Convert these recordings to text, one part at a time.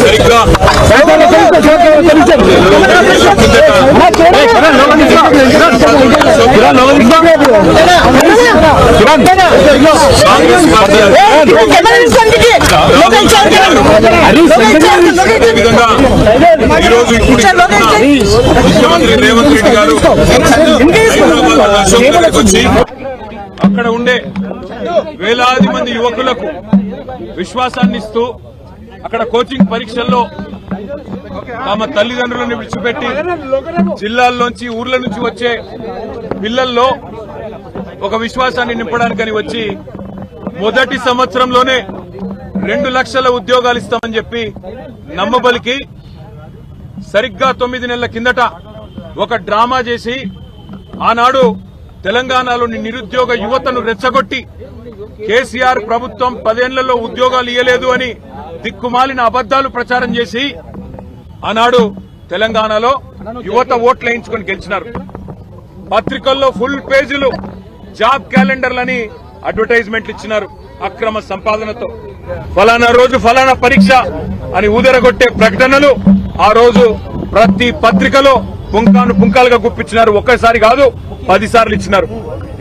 సరిగ్గా కాంగ్రెస్ పార్టీ అదేవిధంగా ఈరోజు ఇప్పుడు ముఖ్యమంత్రి రేవంత్ రెడ్డి గారు హైదరాబాద్ వచ్చి అక్కడ ఉండే వేలాది మంది యువకులకు విశ్వాసాన్ని ఇస్తూ అక్కడ కోచింగ్ పరీక్షల్లో తమ తల్లిదండ్రులను విడిచిపెట్టి జిల్లాల్లోంచి ఊర్ల నుంచి వచ్చే పిల్లల్లో ఒక విశ్వాసాన్ని నింపడానికని వచ్చి మొదటి సంవత్సరంలోనే రెండు లక్షల ఉద్యోగాలు ఇస్తామని చెప్పి నమ్మబలికి సరిగ్గా తొమ్మిది నెలల కిందట ఒక డ్రామా చేసి ఆనాడు తెలంగాణలోని నిరుద్యోగ యువతను రెచ్చగొట్టి కేసీఆర్ ప్రభుత్వం పదేళ్ళలో ఉద్యోగాలు ఇయ్యలేదు అని దిక్కుమాలిన అబద్దాలు ప్రచారం చేసి ఆనాడు తెలంగాణలో యువత ఓట్లు వేయించుకొని గెలిచినారు. పత్రికల్లో ఫుల్ పేజీలు జాబ్ క్యాలెండర్లని అడ్వర్టైజ్మెంట్లు ఇచ్చినారు అక్రమ సంపాదనతో. ఫలానా రోజు ఫలానా పరీక్ష అని ఊదరగొట్టే ప్రకటనలు ఆ రోజు ప్రతి పత్రికలో పుంకాను పుంకాలుగా గుప్పించినారు. ఒక్కసారి కాదు పదిసార్లు ఇచ్చినారు.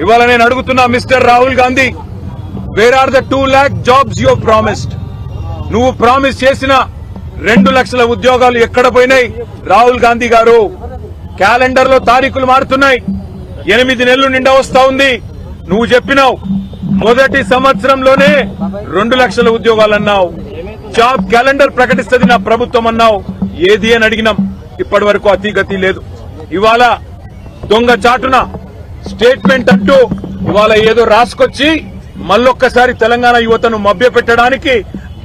ఇవాళ నేను అడుగుతున్నా mister Rahul Gandhi where are the two lakh jobs your promised నువ్వు ప్రామిస్ చేసిన రెండు లక్షల ఉద్యోగాలు ఎక్కడ పోయినాయి? రాహుల్ గాంధీ గారు క్యాలెండర్లో తారీఖులు మారుతున్నాయి. ఎనిమిది నెలలు నిండా వస్తా ఉంది. నువ్వు చెప్పినావు. మొదటి సంవత్సరంలోనే రెండు లక్షల ఉద్యోగాలు అన్నావు. జాబ్ క్యాలెండర్ ప్రకటిస్తుంది నా ప్రభుత్వం అన్నావు. ఏది అని అడిగినాం. ఇప్పటి వరకు అతిగతి లేదు. ఇవాళ దొంగ చాటున స్టేట్మెంట్ అంటూ ఇవాళ ఏదో రాసుకొచ్చి మళ్ళొక్కసారి తెలంగాణ యువతను మభ్య పెట్టడానికి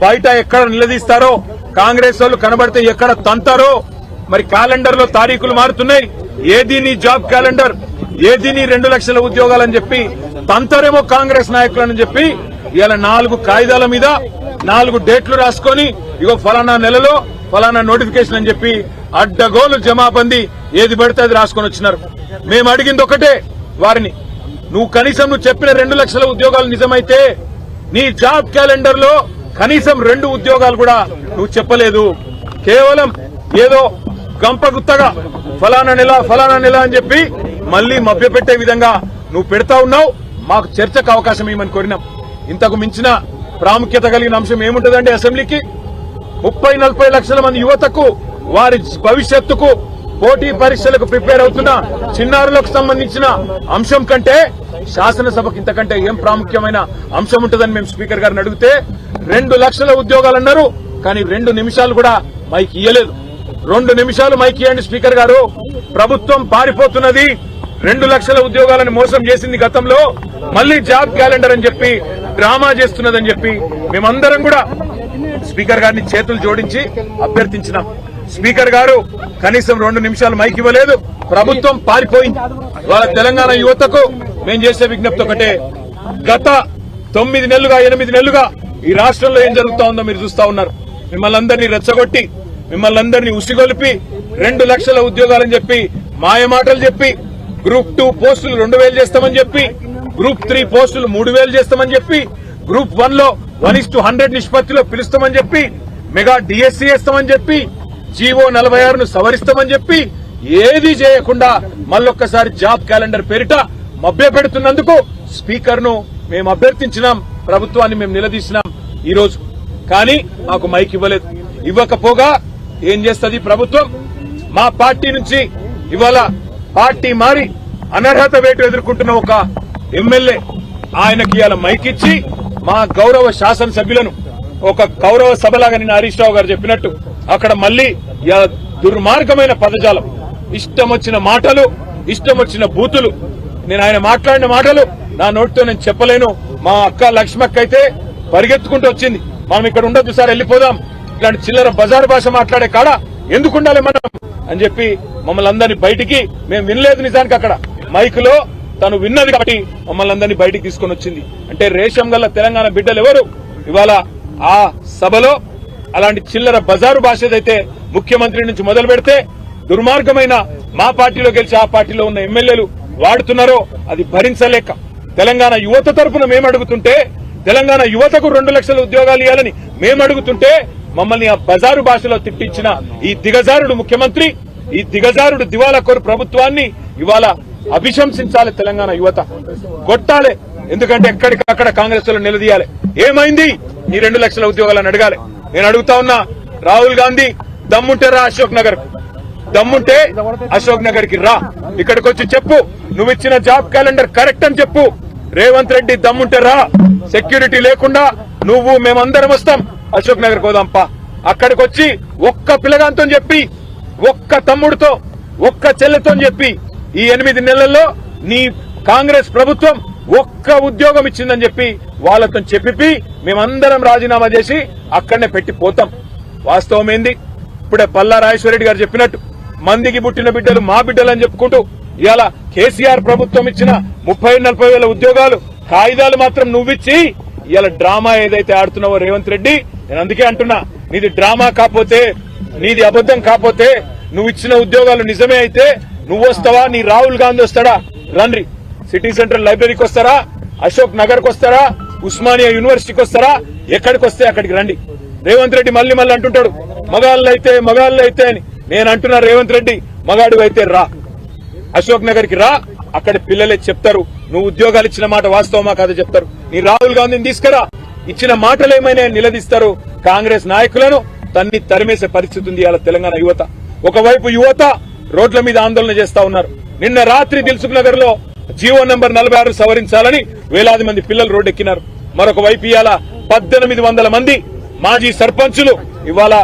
బయట ఎక్కడ నిలదీస్తారో కాంగ్రెస్ వాళ్ళు కనబడితే ఎక్కడ తంతారో? మరి క్యాలెండర్లో తారీఖులు మారుతున్నాయి. ఏది నీ జాబ్ క్యాలెండర్? ఏది నీ రెండు లక్షల ఉద్యోగాలని చెప్పి తంతరేమో కాంగ్రెస్ నాయకులని చెప్పి ఇలా నాలుగు కాయిదాల మీద నాలుగు డేట్లు రాసుకొని ఇగో ఫలానా నెలలో ఫలానా నోటిఫికేషన్ అని చెప్పి అడ్డగోలు జమాబందీ ఏది పడితే అది రాసుకొని వచ్చినారు. మేము అడిగింది ఒకటే వారిని నువ్వు కనీసం నువ్వు చెప్పిన రెండు లక్షల ఉద్యోగాలు నిజమైతే నీ జాబ్ క్యాలెండర్లో కనీసం రెండు ఉద్యోగాలు కూడా నువ్వు చెప్పలేదు. కేవలం ఏదో గంపగుత్తగా ఫలానా నెల ఫలానా నెల అని చెప్పి మళ్ళీ మభ్యపెట్టే విధంగా నువ్వు పెడతా ఉన్నావు. మాకు చర్చకు అవకాశం ఇవ్వమని కోరినాం. ఇంతకు మించిన ప్రాముఖ్యత కలిగిన అంశం ఏముంటుందండి అసెంబ్లీకి? ముప్పై నలభై లక్షల మంది యువతకు వారి భవిష్యత్తుకు పోటీ పరీక్షలకు ప్రిపేర్ అవుతున్న చిన్నారులకు సంబంధించిన అంశం కంటే శాసనసభకు ఇంతకంటే ఏం ప్రాముఖ్యమైన అంశం ఉంటుందని మేము స్పీకర్ గారిని అడిగితే రెండు లక్షల ఉద్యోగాలు అన్నారు కానీ రెండు నిమిషాలు కూడా మైక్ ఇయ్యలేదు. రెండు నిమిషాలు మైక్ ఇవ్వండి స్పీకర్ గారు. ప్రభుత్వం పారిపోతున్నది. రెండు లక్షల ఉద్యోగాలను మోసం చేసింది గతంలో. మళ్ళీ జాబ్ క్యాలెండర్ అని చెప్పి డ్రామా చేస్తున్నదని చెప్పి మేమందరం కూడా స్పీకర్ గారిని చేతులు జోడించి అభ్యర్థించినాం. స్పీకర్ గారు కనీసం రెండు నిమిషాలు మైక్ ఇవ్వలేదు. ప్రభుత్వం పారిపోయింది. వాళ్ళ తెలంగాణ యువతకు మేము చేసే విజ్ఞప్తి ఒకటే. గత తొమ్మిది నెలలుగా ఎనిమిది నెలలుగా ఈ రాష్ట్రంలో ఏం జరుగుతా ఉందో మీరు చూస్తా ఉన్నారు. మిమ్మల్ని అందరినీ రెచ్చగొట్టి మిమ్మల్ని అందరినీ ఉసిగొలిపి రెండు లక్షల ఉద్యోగాలని చెప్పి మాయమాటలు చెప్పి గ్రూప్ టూ పోస్టులు రెండు వేలు చేస్తామని చెప్పి గ్రూప్ త్రీ పోస్టులు మూడు వేలు చేస్తామని చెప్పి గ్రూప్ వన్లో వన్ ఇస్ టు హండ్రెడ్ నిష్పత్తిలో పిలుస్తామని చెప్పి మెగా డిఎస్సీ వేస్తామని చెప్పి జీవో నలభై ఆరును సవరిస్తామని చెప్పి ఏది చేయకుండా మళ్ళొక్కసారి జాబ్ క్యాలెండర్ పేరిట మభ్య పెడుతున్నందుకు స్పీకర్ను మేము అభ్యర్థించినాం ప్రభుత్వాన్ని మేము నిలదీసినాం ఈ రోజు కానీ మాకు మైక్ ఇవ్వలేదు. ఇవ్వకపోగా ఏం చేస్తుంది ప్రభుత్వం? మా పార్టీ నుంచి ఇవాళ పార్టీ మారి అనర్హత వేటు ఎదుర్కొంటున్న ఒక ఎమ్మెల్యే ఆయనకి ఇవాళ మైక్ ఇచ్చి మా గౌరవ శాసనసభ్యులను ఒక గౌరవ సభలాగా నిన్న హరీష్ రావు గారు చెప్పినట్టు అక్కడ మళ్ళీ దుర్మార్గమైన పదజాలం. ఇష్టం వచ్చిన మాటలు ఇష్టం వచ్చిన బూతులు. నేను ఆయన మాట్లాడిన మాటలు నా నోటితో నేను చెప్పలేను. మా అక్క లక్ష్మక్క అయితే పరిగెత్తుకుంటూ వచ్చింది. మనం ఇక్కడ ఉండొద్దు సార్ వెళ్ళిపోదాం. ఇలాంటి చిల్లర బజారు భాష మాట్లాడే కాడ ఎందుకు ఉండాలి మనం? అని చెప్పి మమ్మల్ని అందరినీ బయటికి మేము వినలేదు నిజానికి అక్కడ. మైకులో తను విన్నది కాబట్టి మమ్మల్ని అందరినీ బయటికి తీసుకొని వచ్చింది. అంటే రేషం గల్ల తెలంగాణ బిడ్డలు ఎవరు? ఇవాళ ఆ సభలో అలాంటి చిల్లర బజారు భాష ఏదైతే ముఖ్యమంత్రి నుంచి మొదలు పెడితే దుర్మార్గమైన మా పార్టీలో గెలిచి ఆ పార్టీలో ఉన్న ఎమ్మెల్యేలు వాడుతున్నారో అది భరించలేక తెలంగాణ యువత తరఫున మేము అడుగుతుంటే తెలంగాణ యువతకు రెండు లక్షల ఉద్యోగాలు ఇవ్వాలని మేము అడుగుతుంటే మమ్మల్ని ఆ బజారు భాషలో తిట్టించిన ఈ దిగజారుడు ముఖ్యమంత్రి ఈ దిగజారుడు దివాలా కోరు ప్రభుత్వాన్ని ఇవాళ అభిశంసించాలి తెలంగాణ యువత. కొట్టాలి. ఎందుకంటే ఎక్కడికక్కడ కాంగ్రెస్లో నిలదీయాలి. ఏమైంది? ఈ రెండు లక్షల ఉద్యోగాలను అడగాలి. నేను అడుగుతా ఉన్నా రాహుల్ గాంధీ దమ్ముంటే రా అశోక్ నగర్. దమ్ముంటే అశోక్ నగర్కి రా. ఇక్కడికి వచ్చి చెప్పు నువ్వు ఇచ్చిన జాబ్ క్యాలెండర్ కరెక్ట్ అని చెప్పు. రేవంత్ రెడ్డి దమ్ముంటే రా. సెక్యూరిటీ లేకుండా నువ్వు మేమందరం వస్తాం. అశోక్ నగర్ పోదాంపా అక్కడికి వచ్చి ఒక్క పిల్లగాంతో చెప్పి ఒక్క తమ్ముడితో ఒక్క చెల్లెతో చెప్పి ఈ ఎనిమిది నెలల్లో నీ కాంగ్రెస్ ప్రభుత్వం ఒక్క ఉద్యోగం ఇచ్చిందని చెప్పి వాళ్ళతో చెప్పి మేమందరం రాజీనామా చేసి అక్కడనే పెట్టి పోతాం. వాస్తవం ఏంది? ఇప్పుడే పల్లా రాజేశ్వరరెడ్డి గారు చెప్పినట్టు మందికి పుట్టిన బిడ్డలు మా బిడ్డలు అని చెప్పుకుంటూ ఇవాళ కేసీఆర్ ప్రభుత్వం ఇచ్చిన ముప్పై నలభై వేల ఉద్యోగాలు కాగితాలు మాత్రం నువ్విచ్చి ఇవాళ డ్రామా ఏదైతే ఆడుతున్నావో రేవంత్ రెడ్డి నేను అందుకే అంటున్నా నీది డ్రామా కాకపోతే నీది అబద్ధం కాకపోతే నువ్వు ఇచ్చిన ఉద్యోగాలు నిజమే అయితే నువ్వు వస్తావా నీ రాహుల్ గాంధీ వస్తాడా? రండి. సిటీ సెంట్రల్ లైబ్రరీకి వస్తారా? అశోక్ నగర్ వస్తారా? ఉస్మానియా యూనివర్సిటీకి వస్తారా? ఎక్కడికి వస్తే అక్కడికి రండి. రేవంత్ రెడ్డి మళ్ళీ మళ్ళీ అంటుంటాడు మగాళ్ళు అయితే మగాళ్ళు అయితే అని. నేను అంటున్నా రేవంత్ రెడ్డి మగాడు అయితే రా. అశోక్ నగర్కి రా అక్కడ పిల్లలే చెప్తారు. నువ్వు ఉద్యోగాలు ఇచ్చిన మాట వాస్తవమా కాదు చెప్తారు. నీ రాహుల్ గాంధీని తీసుకురా. ఇచ్చిన మాటలు ఏమైనా నిలదీస్తారు? కాంగ్రెస్ నాయకులను తన్ని తరిమేసే పరిస్థితి ఉంది అలా తెలంగాణ యువత. ఒకవైపు యువత రోడ్ల మీద ఆందోళన చేస్తా ఉన్నారు. నిన్న రాత్రి దిల్సుఖ్ నగర్లో జీవో నంబర్ నలభై ఆరు సవరించాలని వేలాది మంది పిల్లలు రోడ్డెక్కినారు. మరొక వైపు ఇవాళ పద్దెనిమిది వందల మంది మాజీ సర్పంచులు ఇవాళ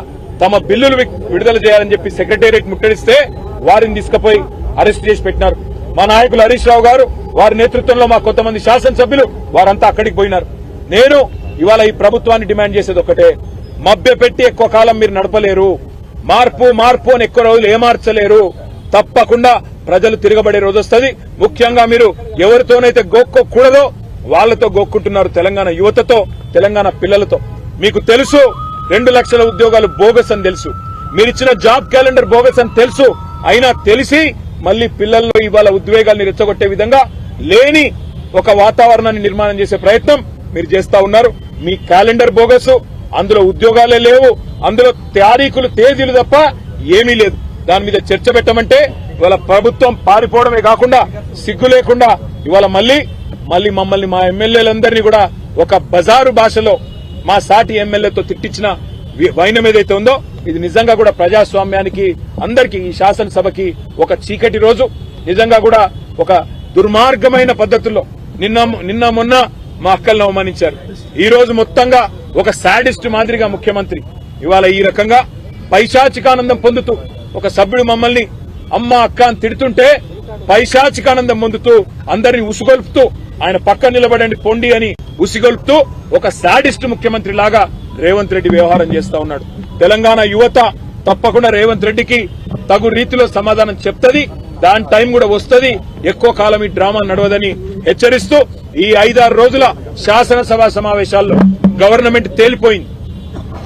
తమ బిల్లులు విడుదల చేయాలని చెప్పి సెక్రటేరియట్ ముట్టడిస్తే వారిని తీసుకుపోయి అరెస్ట్ చేసి పెట్టినారు. మా నాయకులు హరీష్ రావు గారు వారి నేతృత్వంలో మా కొంతమంది శాసనసభ్యులు వారంతా అక్కడికి పోయినారు. నేను ఇవాళ ఈ ప్రభుత్వాన్ని డిమాండ్ చేసేది ఒకటే మభ్య పెట్టి ఎక్కువ కాలం మీరు నడపలేరు. మార్పు మార్పు అని ఎక్కువ రోజులు ఏమార్చలేరు. తప్పకుండా ప్రజలు తిరగబడే రోజు వస్తుంది ముఖ్యంగా మీరు ఎవరితోనైతే గోక్కోకూడదో వాళ్ళతో గోక్కుంటున్నారు తెలంగాణ యువతతో తెలంగాణ పిల్లలతో. మీకు తెలుసు రెండు లక్షల ఉద్యోగాలు బోగస్ అని తెలుసు. మీరిచ్చిన జాబ్ క్యాలెండర్ బోగస్ అని తెలుసు. అయినా తెలిసి మళ్ళీ పిల్లల్లో ఇవాళ ఉద్వేగాల్ని రెచ్చగొట్టే విధంగా లేని ఒక వాతావరణాన్ని నిర్మాణం చేసే ప్రయత్నం మీరు చేస్తా ఉన్నారు. మీ క్యాలెండర్ బోగస్ అందులో ఉద్యోగాలే లేవు అందులో తారీఖులు తేదీలు తప్ప ఏమీ లేదు. దాని మీద చర్చ పెట్టమంటే ఇవాళ ప్రభుత్వం పారిపోవడమే కాకుండా సిగ్గు లేకుండా ఇవాళ మళ్ళీ మళ్ళీ మమ్మల్ని మా ఎమ్మెల్యేలందరినీ కూడా ఒక బజారు భాషలో మా సాటి ఎమ్మెల్యేతో తిట్టించిన వైనం ఏదైతే ఉందో ఇది నిజంగా కూడా ప్రజాస్వామ్యానికి అందరికీ ఈ శాసనసభకి ఒక చీకటి రోజు. నిజంగా కూడా ఒక దుర్మార్గమైన పద్ధతుల్లో నిన్న నిన్న మొన్న మా అక్కలను అవమానించారు. ఈ రోజు మొత్తంగా ఒక శాడిస్ట్ మాదిరిగా ముఖ్యమంత్రి ఇవాళ ఈ రకంగా పైశాచికానందం పొందుతూ ఒక సభ్యుడు మమ్మల్ని అమ్మ అక్క అని తిడుతుంటే పైశాచికానందం పొందుతూ అందరిని ఉసుగొల్పుతూ ఆయన పక్క నిలబడండి పొండి అని ఉసిగొల్పుతూ ఒక శాడిస్ట్ ముఖ్యమంత్రి లాగా రేవంత్ రెడ్డి వ్యవహారం చేస్తా ఉన్నాడు. తెలంగాణ యువత తప్పకుండా రేవంత్ రెడ్డికి తగు రీతిలో సమాధానం చెప్తది దాని టైం కూడా వస్తుంది ఎక్కువ కాలం ఈ డ్రామా నడవదని హెచ్చరిస్తూ ఈ ఐదారు రోజుల శాసనసభ సమావేశాల్లో గవర్నమెంట్ తేలిపోయింది.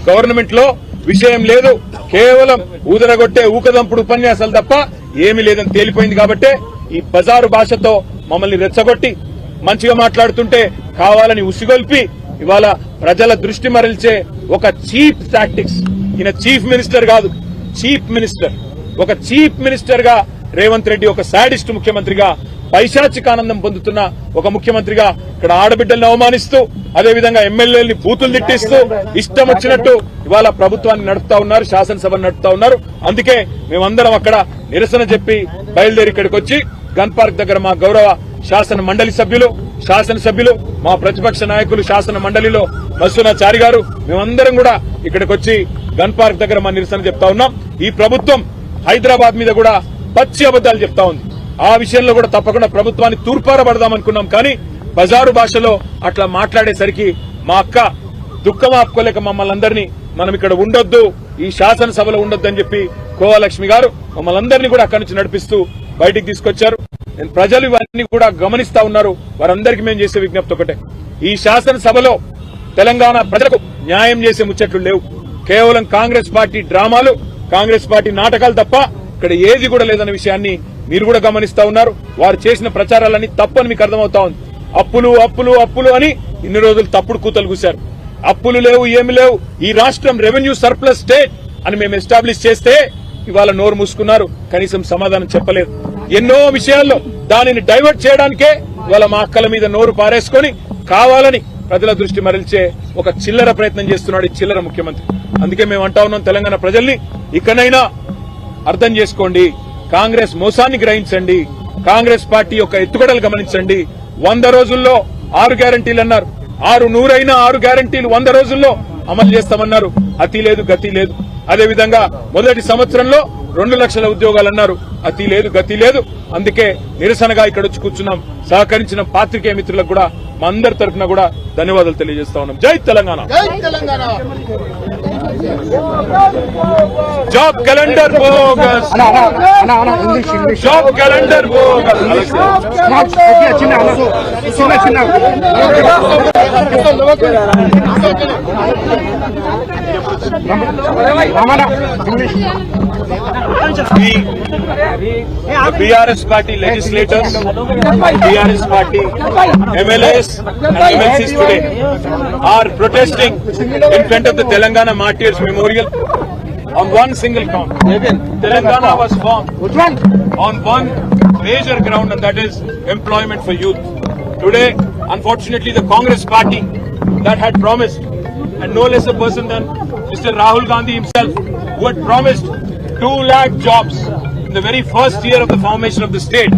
గవర్నమెంట్లో విషయం లేదు. కేవలం ఊదరగొట్టే ఊకదంపుడు ఉపన్యాసాలు తప్ప ఏమీ లేదని తేలిపోయింది కాబట్టే ఈ బజారు భాషతో మమ్మల్ని రెచ్చగొట్టి మంచిగా మాట్లాడుతుంటే కావాలని ఉసిగొల్పి ఇవాళ ప్రజల దృష్టి మరల్చే ఒక చీప్ టాక్టిక్స్. ఈయన చీఫ్ మినిస్టర్ కాదు చీఫ్ మినిస్టర్. ఒక చీఫ్ మినిస్టర్గా రేవంత్ రెడ్డి ఒక శాడిస్ట్ ముఖ్యమంత్రిగా పైశాచికానందం పొందుతున్న ఒక ముఖ్యమంత్రిగా ఇక్కడ ఆడబిడ్డల్ని అవమానిస్తూ అదేవిధంగా ఎమ్మెల్యేలని బూతులు తిట్టిస్తూ ఇష్టం వచ్చినట్టు ఇవాళ ప్రభుత్వాన్ని నడుపుతా ఉన్నారు శాసనసభను నడుపుతా ఉన్నారు. అందుకే మేమందరం అక్కడ నిరసన చెప్పి బయలుదేరి ఇక్కడికి వచ్చి గన్ పార్క్ దగ్గర మా గౌరవ శాసన మండలి సభ్యులు శాసనసభ్యులు మా ప్రతిపక్ష నాయకులు శాసన మండలిలో మత్స్యనాచారి గారు మేమందరం కూడా ఇక్కడికి వచ్చి గన్ పార్క్ దగ్గర మా నిరసన చెప్తా ఉన్నాం. ఈ ప్రభుత్వం హైదరాబాద్ మీద కూడా పచ్చి అబద్దాలు చెప్తా ఉంది. ఆ విషయంలో కూడా తప్పకుండా ప్రభుత్వాన్ని తూర్పారబడదాం అనుకున్నాం కానీ బజారు భాషలో అట్లా మాట్లాడేసరికి మా అక్క దుఃఖం ఆపుకోలేక మమ్మల్ని అందరినీ మనం ఇక్కడ ఉండొద్దు ఈ శాసనసభలో ఉండొద్దు అని చెప్పి కోవలక్ష్మి గారు మమ్మల్ని అందరినీ కూడా అక్కడి నుంచి నడిపిస్తూ బయటికి తీసుకొచ్చారు. నేను ప్రజలు ఇవన్నీ కూడా గమనిస్తా ఉన్నారు. వారందరికీ మేము చేసే విజ్ఞప్తి ఒకటే. ఈ శాసనసభలో తెలంగాణ ప్రజలకు న్యాయం చేసే ముచ్చట్లు లేవు. కేవలం కాంగ్రెస్ పార్టీ డ్రామాలు కాంగ్రెస్ పార్టీ నాటకాలు తప్ప ఇక్కడ ఏది కూడా లేదన్న విషయాన్ని మీరు కూడా గమనిస్తా ఉన్నారు. వారు చేసిన ప్రచారాలన్నీ తప్పని మీకు అర్థమవుతా ఉంది. అప్పులు అప్పులు అప్పులు అని ఇన్ని రోజులు తప్పుడు కూతలు కూశారు. అప్పులు లేవు ఏమి లేవు. ఈ రాష్ట్రం రెవెన్యూ సర్ప్లస్ స్టేట్ అని మేము ఎస్టాబ్లిష్ చేస్తే ఇవాళ నోరు మూసుకున్నారు. కనీసం సమాధానం చెప్పలేదు. ఎన్నో విషయాల్లో దానిని డైవర్ట్ చేయడానికే ఇవాళ మా అక్కల మీద నోరు పారేసుకొని కావాలని ప్రజల దృష్టి మరల్చే ఒక చిల్లర ప్రయత్నం చేస్తున్నాడు ఈ చిల్లర ముఖ్యమంత్రి. అందుకే మేము అంటా ఉన్నాం తెలంగాణ ప్రజల్ని ఇకనైనా అర్థం చేసుకోండి. కాంగ్రెస్ మోసాన్ని గ్రహించండి. కాంగ్రెస్ పార్టీ యొక్క ఎత్తుగడలు గమనించండి. వంద రోజుల్లో ఆరు గ్యారంటీలు అన్నారు. ఆరు నూరైనా ఆరు గ్యారంటీలు వంద రోజుల్లో అమలు చేస్తామన్నారు. అతి లేదు గతి లేదు. అదేవిధంగా మొదటి సంవత్సరంలో రెండు లక్షల ఉద్యోగాలు అన్నారు అతి లేదు గతి లేదు అందుకే నిరసనగా ఇక్కడ వచ్చి కూర్చున్నాం సహకరించిన పాత్రికేయ మిత్రులకు కూడా మా అందరి తరఫున కూడా ధన్యవాదాలు తెలియజేస్తా ఉన్నాం జై తెలంగాణ జై Telangana job calendar bogus job calendar bogus the BRS party legislators, BRS party MLAs and MLCs today are protesting in front of the Telangana Martyrs Memorial on one single count. Telangana was formed on one major ground and that is employment for youth. Today, unfortunately, the Congress party that had promised and no less a person than Mr. Rahul Gandhi himself who had promised 2 lakh jobs in the very first year of the formation of the state,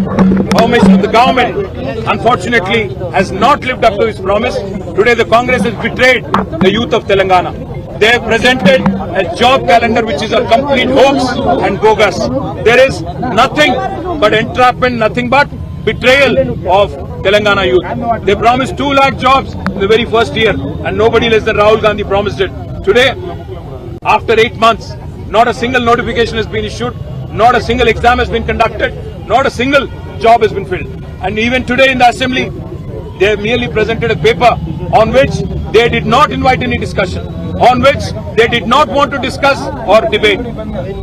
formation of the government, unfortunately has not lived up to his promise. Today the Congress has betrayed the youth of Telangana. They have presented a job calendar which is a complete hoax and bogus. There is nothing but entrapment, nothing but betrayal of Telangana youth. They promised 2 lakh jobs in the very first year and nobody less than Rahul Gandhi promised it. Today, after eight months, not a single notification has been issued, not a single exam has been conducted, not a single job has been filled. And even today in the assembly, they merely presented a paper on which they did not invite any discussion, on which they did not want to discuss or debate.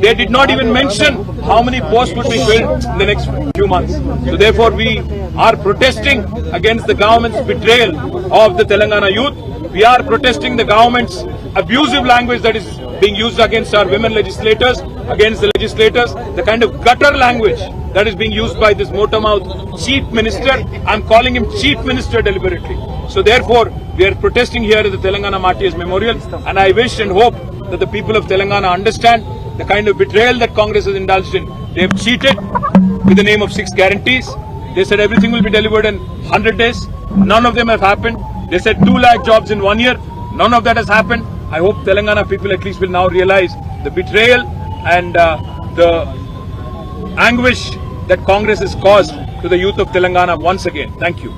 They did not even mention how many posts would be filled in the next few months. So therefore, we are protesting against the government's betrayal of the Telangana youth. We are protesting the government's abusive language that is being used against our women legislators, against the legislators, the kind of gutter language that is being used by this motor mouth chief minister. I'm calling him chief minister deliberately. So therefore, we are protesting here at the Telangana Martyrs Memorial and I wish and hope that the people of Telangana understand the kind of betrayal that Congress has indulged in. They have cheated with the name of six guarantees. They said everything will be delivered in 100 days. None of them have happened. They said 2 lakh jobs in one year. None of that has happened. I hope Telangana people at least will now realize the betrayal and uh, the anguish that Congress has caused to the youth of Telangana once again. Thank you.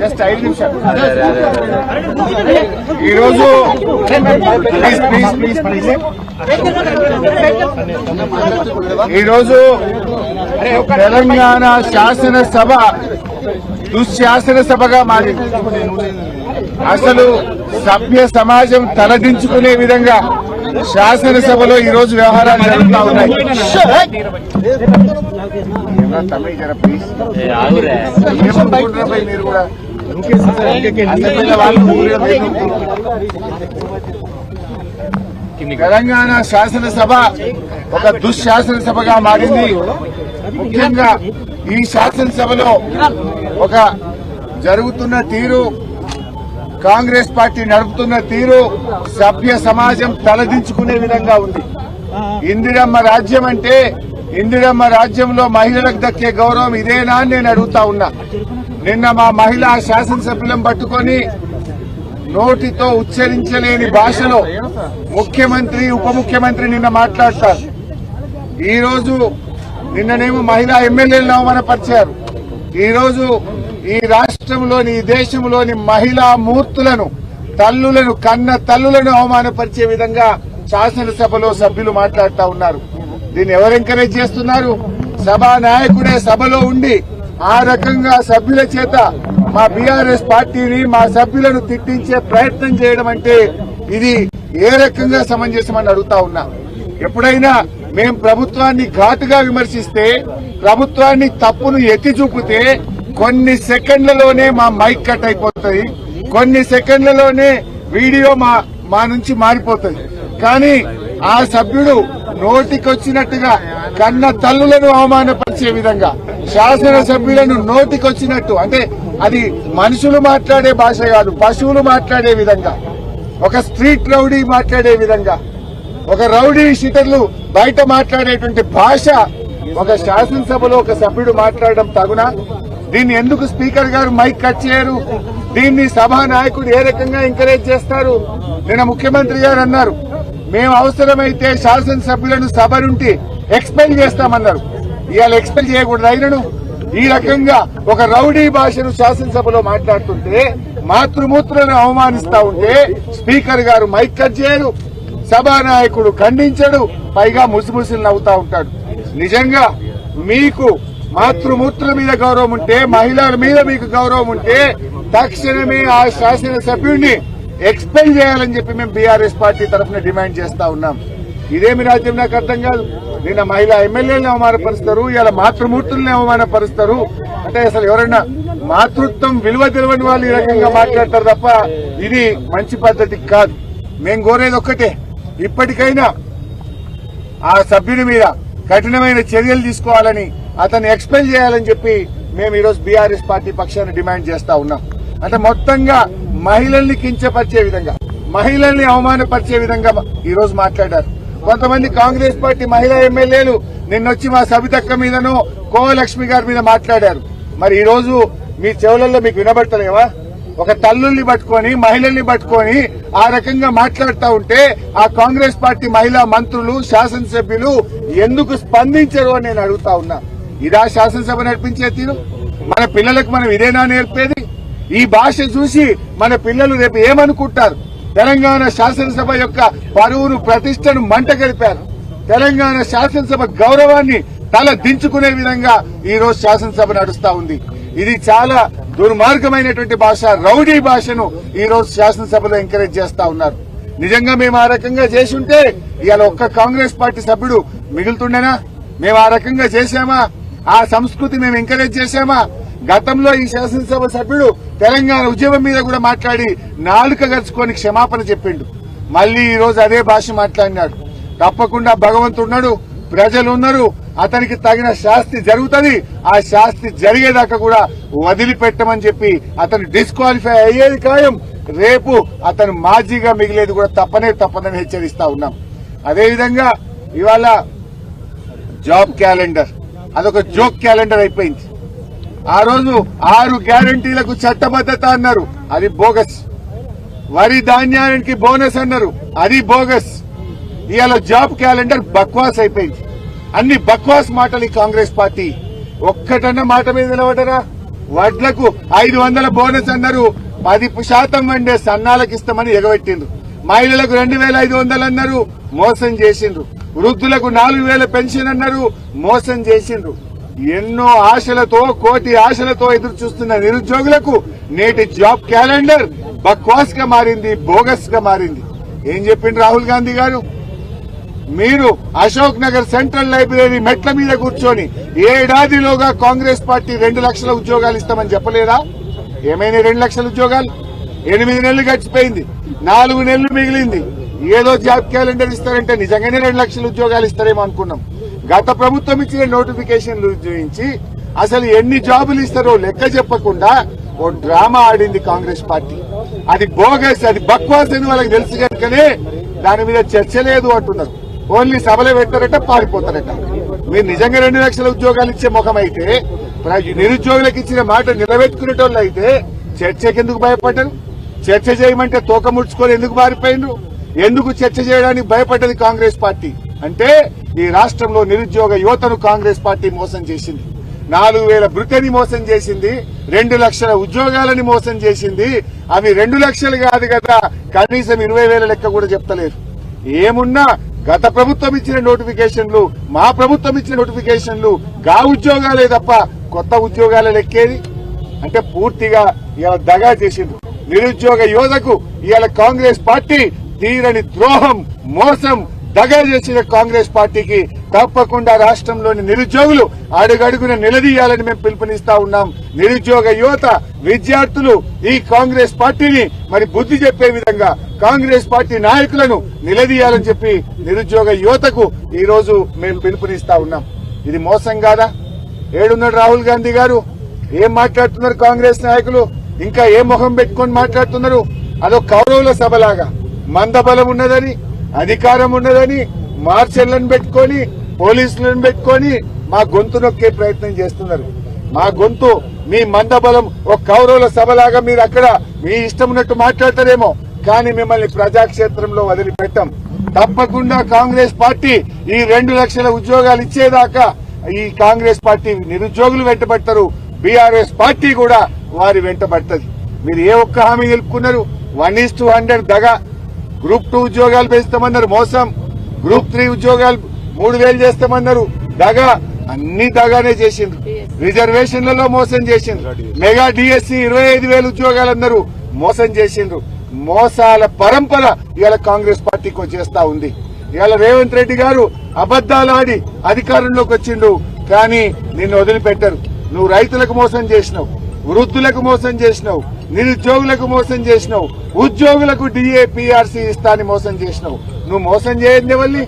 Just ఐదు నిమిషాలు ఈరోజు please please please please ఈరోజు తెలంగాణ శాసనసభ దుశ్శాసన సభగా మారింది. అసలు సభ్య సమాజం తలదించుకునే విధంగా శాసనసభలో ఈ రోజు వ్యవహారాలు జరుగుతూ ఉన్నాయి మీరు కూడా. తెలంగాణ శాసనసభ ఒక దుశ్శాసన సభగా మారింది ముఖ్యంగా ఈ శాసనసభలో ఒక జరుగుతున్న తీరు కాంగ్రెస్ పార్టీ నడుపుతున్న తీరు సభ్య సమాజం తలదించుకునే విధంగా ఉంది. ఇందిరమ్మ రాజ్యం అంటే ఇందిరమ్మ రాజ్యంలో మహిళలకు దక్కే గౌరవం ఇదేనా అని నేను అడుగుతా ఉన్నా. నిన్న మా మహిళా శాసనసభ్యులను పట్టుకొని నోటితో ఉచ్చరించలేని భాషలో ముఖ్యమంత్రి ఉప ముఖ్యమంత్రి నిన్న మాట్లాడతారు. ఈరోజు నిన్ననేమో మహిళా ఎమ్మెల్యేలను అవమానపరిచారు. పరిచారు ఈరోజు ఈ రాష్ట్రంలోని ఈ దేశంలోని మహిళా మూర్తులను తల్లులను కన్న తల్లులను అవమానపరిచే విధంగా శాసనసభలో సభ్యులు మాట్లాడుతూ ఉన్నారు. దీన్ని ఎవరు ఎంకరేజ్ చేస్తున్నారు? సభా నాయకుడే సభలో ఉండి ఆ రకంగా సభ్యుల చేత మా బీఆర్ఎస్ పార్టీని మా సభ్యులను తిట్టించే ప్రయత్నం చేయడం అంటే ఇది ఏ రకంగా సమంజసమని అడుగుతా ఉన్నా. ఎప్పుడైనా మేం ప్రభుత్వాన్ని ఘాటుగా విమర్శిస్తే ప్రభుత్వాన్ని తప్పును ఎత్తి చూపితే కొన్ని సెకండ్లలోనే మా మైక్ కట్ అయిపోతుంది కొన్ని సెకండ్లలోనే వీడియో మా మా నుంచి మారిపోతుంది కానీ ఆ సభ్యుడు నోటికొచ్చినట్టుగా కన్న తల్లులను అవమానపరిచే విధంగా శాసన సభ్యులను నోటికొచ్చినట్టు అంటే అది మనుషులు మాట్లాడే భాష కాదు పశువులు మాట్లాడే విధంగా ఒక స్ట్రీట్ రౌడీ మాట్లాడే విధంగా ఒక రౌడీ షీటర్లు బయట మాట్లాడేటువంటి భాష ఒక శాసనసభలో ఒక సభ్యుడు మాట్లాడడం తగునా? దీన్ని ఎందుకు స్పీకర్ గారు మైక్ కట్ చేయరు? దీన్ని సభా నాయకుడు ఏ రకంగా ఎంకరేజ్ చేస్తారు? నిన్న ముఖ్యమంత్రి గారు అన్నారు మేము అవసరమైతే శాసనసభ్యులను సభ నుండి ఎక్స్పెల్ చేస్తామన్నారు. ఇవాళ ఎక్స్పెల్ చేయకూడదు ఆయనను. ఈ రకంగా ఒక రౌడీ భాషను శాసనసభలో మాట్లాడుతుంటే మాతృమూత్రులను అవమానిస్తా ఉంటే స్పీకర్ గారు మైక్ కట్ చేయరు. సభానాయకుడు ఖండించడు పైగా ముసిముసిలు నవ్వుతా ఉంటాడు. నిజంగా మీకు మాతృమూర్తుల మీద గౌరవం ఉంటే మహిళల మీద మీకు గౌరవం ఉంటే తక్షణమే ఆ శాసనసభ్యుడిని ఎక్స్పెల్ చేయాలని చెప్పి మేము బీఆర్ఎస్ పార్టీ తరఫున డిమాండ్ చేస్తా ఉన్నాం. ఇదేమి రాజ్యం నాకు అర్థం కాదు. నిన్న మహిళా ఎమ్మెల్యేలను అవమానపరుస్తారు ఇలా మాతృమూర్తులను అవమానపరుస్తారు. అంటే అసలు ఎవరైనా మాతృత్వం విలువ తెలియని వాళ్ళు ఈ రకంగా మాట్లాడతారు తప్ప ఇది మంచి పద్ధతి కాదు. మేము కోరేది ఒక్కటే ఇప్పటికైనా ఆ సభ్యుని మీద కఠినమైన చర్యలు తీసుకోవాలని అతన్ని ఎక్స్పెల్ చేయాలని చెప్పి మేము ఈరోజు బీఆర్ఎస్ పార్టీ పక్షాన్ని డిమాండ్ చేస్తా ఉన్నాం. అంటే మొత్తంగా మహిళల్ని కించపరిచే విధంగా మహిళల్ని అవమానపరిచే విధంగా ఈరోజు మాట్లాడారు. కొంతమంది కాంగ్రెస్ పార్టీ మహిళా ఎమ్మెల్యేలు నిన్నొచ్చి మా సబితక్క మీదను కోలక్ష్మి గారి మీద మాట్లాడారు. మరి ఈరోజు మీ చెవులలో మీకు వినబడతలేవా? ఒక తల్లుల్ని పట్టుకొని మహిళల్ని పట్టుకొని ఆ రకంగా మాట్లాడుతూ ఉంటే ఆ కాంగ్రెస్ పార్టీ మహిళా మంత్రులు శాసనసభ్యులు ఎందుకు స్పందించరు అని నేను అడుగుతా ఉన్నా. ఇదా శాసనసభ నడిపించే తీరు? మన పిల్లలకు మనం ఇదేనా నేర్పేది? ఈ భాష చూసి మన పిల్లలు రేపు ఏమనుకుంటారు? తెలంగాణ శాసనసభ యొక్క పరువును ప్రతిష్టను మంట గడిపారు తెలంగాణ శాసనసభ గౌరవాన్ని తల దించుకునే విధంగా ఈ రోజు శాసనసభ నడుస్తా ఉంది. ఇది చాలా దుర్మార్గమైనటువంటి భాష రౌడీ భాషను ఈ రోజు శాసనసభలో ఎంకరేజ్ చేస్తా ఉన్నారు. నిజంగా మేము ఆ రకంగా చేసి ఉంటే ఇవాళ ఒక్క కాంగ్రెస్ పార్టీ సభ్యుడు మిగులుతుండేనా? మేము ఆ రకంగా చేశామా? ఆ సంస్కృతి మేము ఎంకరేజ్ చేశామా? గతంలో ఈ శాసనసభ సభ్యుడు తెలంగాణ ఉద్యమం మీద కూడా మాట్లాడి నాలుక గరుచుకొని క్షమాపణ చెప్పిండు. మళ్ళీ ఈ రోజు అదే భాష మాట్లాడినాడు. తప్పకుండా భగవంతుడున్నాడు ప్రజలు ఉన్నారు అతనికి తగిన శాస్తి జరుగుతుంది. ఆ శాస్తి జరిగేదాకా కూడా వదిలిపెట్టమని చెప్పి అతను డిస్క్వాలిఫై అయ్యేది ఖాయం. రేపు అతను మాజీగా మిగిలేది కూడా తప్పనే తప్పదని హెచ్చరిస్తా ఉన్నాం. అదేవిధంగా ఇవాళ జాబ్ క్యాలెండర్. అదొక జోక్ క్యాలెండర్ అయిపోయింది. ఆ రోజు ఆరు గ్యారంటీలకు చట్టబద్ధత అన్నారు. అది బోగస్. వరి ధాన్యానికి బోనస్ అన్నారు. అది బోగస్. ఇవాళ జాబ్ క్యాలెండర్ బక్వాస్ అయిపోయింది. అన్ని బక్వాస్ మాటలు ఈ కాంగ్రెస్ పార్టీ. ఒక్కటన్న మాట మీద నిలబడరా? వడ్లకు ఐదు వందల బోనస్ అన్నారు. పది శాతం వండే సన్నాలకు ఇస్తామని ఎగబెట్టిండ్రు. మహిళలకు రెండు వేల ఐదు వందలు అన్నారు. మోసం చేసిండ్రు. వృద్ధులకు నాలుగు వేల పెన్షన్ అన్నారు. మోసం చేసిండ్రు. ఎన్నో ఆశలతో కోటి ఆశలతో ఎదురు చూస్తున్న నిరుద్యోగులకు నేటి జాబ్ క్యాలెండర్ బక్వాస్గా మారింది బోగస్గా మారింది. ఏం చెప్పిండు రాహుల్ గాంధీ గారు? మీరు అశోక్ నగర్ సెంట్రల్ లైబ్రరీ మెట్ల మీద కూర్చొని ఏడాదిలోగా కాంగ్రెస్ పార్టీ రెండు లక్షల ఉద్యోగాలు ఇస్తామని చెప్పలేదా? ఏమైనా రెండు లక్షల ఉద్యోగాలు? ఎనిమిది నెలలు గడిచిపోయింది. నాలుగు నెలలు మిగిలింది. ఏదో జాబ్ క్యాలెండర్ ఇస్తారంటే నిజంగానే రెండు లక్షల ఉద్యోగాలు ఇస్తారేమో అనుకున్నాం. గత ప్రభుత్వం ఇచ్చిన నోటిఫికేషన్లు చూపించి అసలు ఎన్ని జాబులు ఇస్తారో లెక్క చెప్పకుండా ఓ డ్రామా ఆడింది కాంగ్రెస్ పార్టీ. అది బోగస్ అది బక్వాస్ అని వాళ్ళకి తెలుసు కనుకనే దాని మీద చర్చ లేదు అంటున్నారు. ఓన్లీ సభలో పెడతారట పారిపోతారట. మీరు నిజంగా రెండు లక్షల ఉద్యోగాలు ఇచ్చే ముఖం అయితే నిరుద్యోగులకు ఇచ్చిన మాట నిలబెట్టుకునేటోళ్ళు అయితే చర్చకి ఎందుకు భయపడ్డారు? చర్చ చేయమంటే తోక ముడుచుకొని ఎందుకు పారిపోయినరు ఎందుకు చర్చ చేయడానికి భయపడ్డది కాంగ్రెస్ పార్టీ? అంటే ఈ రాష్ట్రంలో నిరుద్యోగ యువతను కాంగ్రెస్ పార్టీ మోసం చేసింది. నాలుగు వేల భృతిని మోసం చేసింది రెండు లక్షల ఉద్యోగాలని మోసం చేసింది. అవి రెండు లక్షలు కాదు కదా కనీసం ఇరవై వేల లెక్క కూడా చెప్తలేరు. ఏమున్నా గత ప్రభుత్వం ఇచ్చిన నోటిఫికేషన్లు మా ప్రభుత్వం ఇచ్చిన నోటిఫికేషన్లు గా ఉద్యోగాలే తప్ప కొత్త ఉద్యోగాలే లెక్కేది? అంటే పూర్తిగా ఇవాళ దగా చేసిండ్రు. నిరుద్యోగ యువతకు ఇవాళ కాంగ్రెస్ పార్టీ తీరని ద్రోహం మోసం దగా చేసిన కాంగ్రెస్ పార్టీకి తప్పకుండా రాష్ట్రంలోని నిరుద్యోగులు అడుగడుగున నిలదీయాలని మేము పిలుపునిస్తా ఉన్నాం. నిరుద్యోగ యువత విద్యార్థులు ఈ కాంగ్రెస్ పార్టీని మరి బుద్ధి చెప్పే విధంగా కాంగ్రెస్ పార్టీ నాయకులను నిలదీయాలని చెప్పి నిరుద్యోగ యువతకు ఈ రోజు మేము పిలుపునిస్తా ఉన్నాం. ఇది మోసం కాదా? ఏడున్నాడు రాహుల్ గాంధీ గారు? ఏం మాట్లాడుతున్నారు కాంగ్రెస్ నాయకులు? ఇంకా ఏ ముఖం పెట్టుకొని మాట్లాడుతున్నారు? అదో కౌరవుల సభలాగా. మందబలం ఉన్నదని అధికారం ఉన్నదని మార్షల్లను పెట్టుకొని పోలీసులను పెట్టుకొని మా గొంతు నొక్కే ప్రయత్నం చేస్తున్నారు. మా గొంతు మీ మందబలం ఒక కౌరవుల సభలాగా మీరు అక్కడ మీ ఇష్టం ఉన్నట్టు మాట్లాడతారేమో. కానీ మిమ్మల్ని ప్రజాక్షేత్రంలో వదిలిపెట్టాం. తప్పకుండా కాంగ్రెస్ పార్టీ ఈ రెండు లక్షల ఉద్యోగాలు ఇచ్చేదాకా ఈ కాంగ్రెస్ పార్టీ నిరుద్యోగులు వెంటబడతారు. బీఆర్ఎస్ పార్టీ కూడా వారి వెంటబడుతుంది మీరు ఏ ఒక్క హామీ నిలుపుకున్నారు? వన్ ఈస్ టూ హండ్రెడ్ దగా. గ్రూప్ టూ ఉద్యోగాలు పెంచుతామన్నారు. మోసం. గ్రూప్ త్రీ ఉద్యోగాలు మూడు వేలు చేస్తామన్నారు దగా అన్ని దగానే చేసిండ్రు. రిజర్వేషన్లలో మోసం చేసిండ్రు. మెగా డిఎస్సి ఇరవై ఐదు వేలు ఉద్యోగాలు అన్నారు. మోసం చేసిండ్రు. మోసాల పరంపర ఇవాళ కాంగ్రెస్ పార్టీకి వచ్చేస్తా ఉంది. ఇవాళ రేవంత్ రెడ్డి గారు అబద్దాలు ఆడి అధికారంలోకి వచ్చిండు. కానీ నిన్ను వదిలిపెట్టరు. నువ్వు రైతులకు మోసం చేసినావు. వృద్ధులకు మోసం చేసినావు నిరుద్యోగులకు మోసం చేసినావు ఉద్యోగులకు డిఏ పిఆర్సీ ఇస్తాని మోసం చేసినావు. నువ్వు మోసం చేయండి వల్లి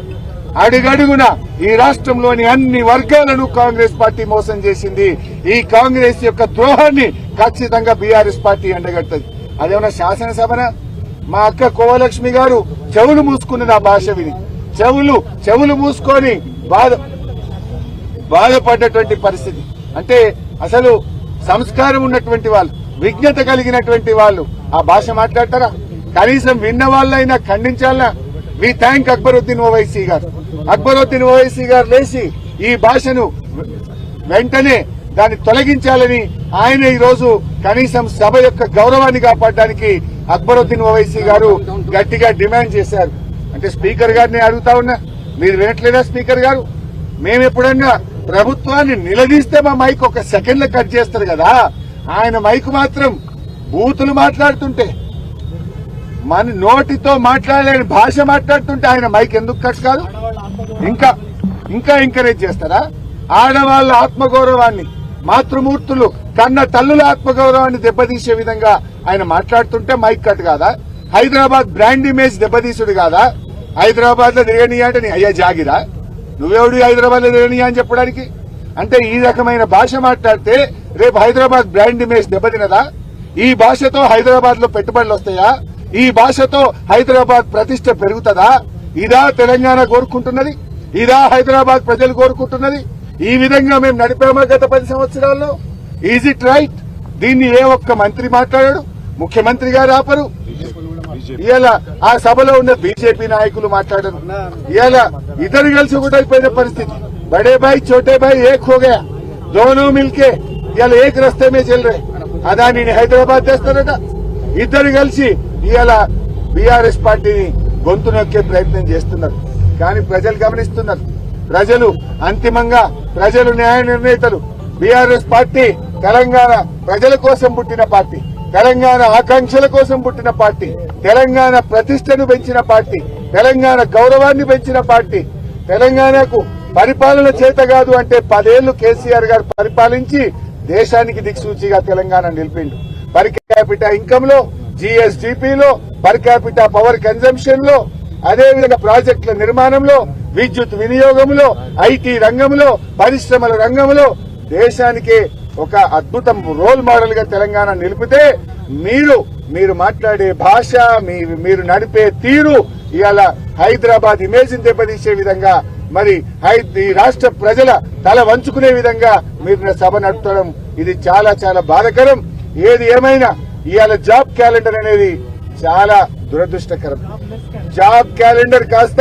అడుగడుగున ఈ రాష్ట్రంలోని అన్ని వర్గాలను కాంగ్రెస్ పార్టీ మోసం చేసింది. ఈ కాంగ్రెస్ యొక్క ద్రోహాన్ని ఖచ్చితంగా బీఆర్ఎస్ పార్టీ ఎండగడుతుంది. అదేమన్నా శాసనసభన? మా అక్క కోవలక్ష్మి గారు చెవులు మూసుకున్నది ఆ భాష విని. చెవులు చెవులు మూసుకొని బాధ బాధపడ్డటువంటి పరిస్థితి. అంటే అసలు సంస్కారం ఉన్నటువంటి వాళ్ళు విజ్ఞత కలిగినటువంటి వాళ్ళు ఆ భాష మాట్లాడతారా? కనీసం విన్న వాళ్ళైనా ఖండించాలనా వి థ్యాంక్ అక్బరుద్దీన్ ఓవైసీ గారు. అక్బరుద్దీన్ ఓవైసీ గారు లేచి ఈ భాషను వెంటనే దాన్ని తొలగించాలని ఆయన ఈ రోజు కనీసం సభ యొక్క గౌరవాన్ని కాపాడడానికి అక్బరుద్దీన్ ఓవైసీ గారు గట్టిగా డిమాండ్ చేశారు. అంటే స్పీకర్ గారిని అడుగుతా ఉన్నా. మీరు వినట్లేదా స్పీకర్ గారు? మేము ఎప్పుడన్నా ప్రభుత్వాన్ని నిలదీస్తే మా మైక్ ఒక సెకండ్లో కట్ చేస్తారు కదా. ఆయన మైక్ మాత్రం బూతులు మాట్లాడుతుంటే మన నోటితో మాట్లాడలేని భాష మాట్లాడుతుంటే ఆయన మైక్ ఎందుకు కట్ కాదు? ఇంకా ఇంకా ఎంకరేజ్ చేస్తారా? ఆడవాళ్ళ ఆత్మగౌరవాన్ని మాతృమూర్తులు కన్న తల్లుల ఆత్మగౌరవాన్ని దెబ్బతీసే విధంగా ఆయన మాట్లాడుతుంటే మైక్ కట్ కాదా? హైదరాబాద్ బ్రాండ్ ఇమేజ్ దెబ్బతీసుడు కాదా? హైదరాబాద్లో తిరగని నీ అయ్యా జాగిరా? నువ్వెవడు హైదరాబాద్లో లేని అని చెప్పడానికి? అంటే ఈ రకమైన భాష మాట్లాడితే రేపు హైదరాబాద్ బ్రాండ్ ఇమేజ్ దెబ్బతినదా? ఈ భాషతో హైదరాబాద్లో పెట్టుబడులు వస్తాయా? ఈ భాషతో హైదరాబాద్ ప్రతిష్ట పెరుగుతుందా? ఇదా తెలంగాణ కోరుకుంటున్నది? ఇదా హైదరాబాద్ ప్రజలు కోరుకుంటున్నది? ఈ విధంగా మేము నడిపామా గత పది సంవత్సరాల్లో? ఈజ్ ఇట్ రైట్ దీన్ని ఏ ఒక్క మంత్రి మాట్లాడాడు? ముఖ్యమంత్రి గారు ఆపరు. ఇవాళ ఆ సభలో ఉన్న బీజేపీ నాయకులు మాట్లాడరు. ఇవాళ ఇద్దరు కలిసి ఒకటైపోయిన పరిస్థితి. బడే బాయ్ చోటే బాయ్ ఏక్ హో దోనో మిల్కే. ఇవాళ ఏక్ రస్తే మే చెల్ రే అదాని హైదరాబాద్ చేస్తారట ఇద్దరు కలిసి ఇవాళ బీఆర్ఎస్ పార్టీని గొంతు నొక్కే ప్రయత్నం చేస్తున్నారు. కానీ ప్రజలు గమనిస్తున్నారు. ప్రజలు అంతిమంగా ప్రజలు న్యాయ నిర్ణేతలు. బీఆర్ఎస్ పార్టీ తెలంగాణ ప్రజల కోసం పుట్టిన పార్టీ. తెలంగాణ ఆకాంక్షల కోసం పుట్టిన పార్టీ తెలంగాణ ప్రతిష్టను పెంచిన పార్టీ తెలంగాణ గౌరవాన్ని పెంచిన పార్టీ తెలంగాణకు పరిపాలన చేత కాదు అంటే పదేళ్ళు కేసీఆర్ గారు పరిపాలించి దేశానికి దిక్సూచిగా తెలంగాణ నిలిపిండు. పర్ క్యాపిటా ఇన్కమ్లో జీఎస్డిపిలో పర్ క్యాపిటా పవర్ కన్జంప్షన్లో అదేవిధంగా ప్రాజెక్టుల నిర్మాణంలో విద్యుత్ వినియోగంలో ఐటీ రంగంలో పరిశ్రమల రంగంలో దేశానికే ఒక అద్భుతం రోల్ మోడల్గా తెలంగాణ నిలిపితే మీరు మీరు మాట్లాడే భాష మీరు నడిపే తీరు ఇవాళ హైదరాబాద్ ఇమేజ్ దెబ్బతీసే విధంగా మరి హై- ఈ రాష్ట్ర ప్రజల తల వంచుకునే విధంగా మీరు సభ నడపడం ఇది చాలా చాలా బాధకరం. ఏది ఏమైనా ఇవాళ జాబ్ క్యాలెండర్ అనేది చాలా దురదృష్టకరం. జాబ్ క్యాలెండర్ కాస్త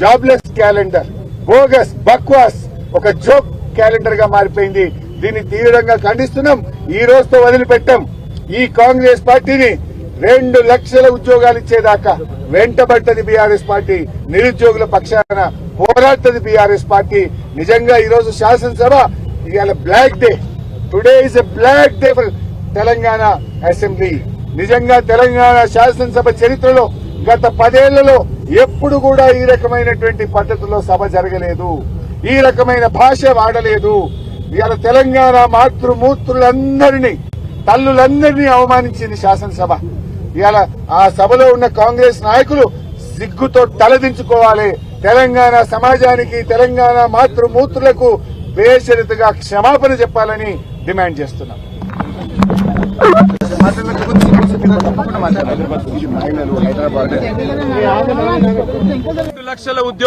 జాబ్లెస్ క్యాలెండర్. బోగస్ బక్వాస్ ఒక జోక్ క్యాలెండర్గా మారిపోయింది. దీన్ని తీవ్రంగా ఖండిస్తున్నాం. ఈ రోజుతో వదిలిపెట్టాం. ఈ కాంగ్రెస్ పార్టీని రెండు లక్షల ఉద్యోగాలు ఇచ్చేదాకా వెంటబడ్డది బీఆర్ఎస్ పార్టీ నిరుద్యోగుల పక్షాన పోరాడుతుంది బీఆర్ఎస్ పార్టీ. నిజంగా ఈ రోజు శాసనసభ ఇవాళ black day. Today is a black day for Telangana assembly. నిజంగా తెలంగాణ శాసనసభ చరిత్రలో గత పదేళ్ళలో ఎప్పుడు కూడా ఈ రకమైనటువంటి పద్ధతిలో సభ జరగలేదు. ఈ రకమైన భాష వాడలేదు. ఇవాళ తెలంగాణ మాతృమూర్తులందరినీ తల్లులందరినీ అవమానించింది శాసనసభ. ఇవాళ ఆ సభలో ఉన్న కాంగ్రెస్ నాయకులు సిగ్గుతో తలదించుకోవాలి. తెలంగాణ సమాజానికి తెలంగాణ మాతృమూర్తులకు బేషరతుగా క్షమాపణ చెప్పాలని డిమాండ్ చేస్తున్నాం. లక్షల ఉద్యోగ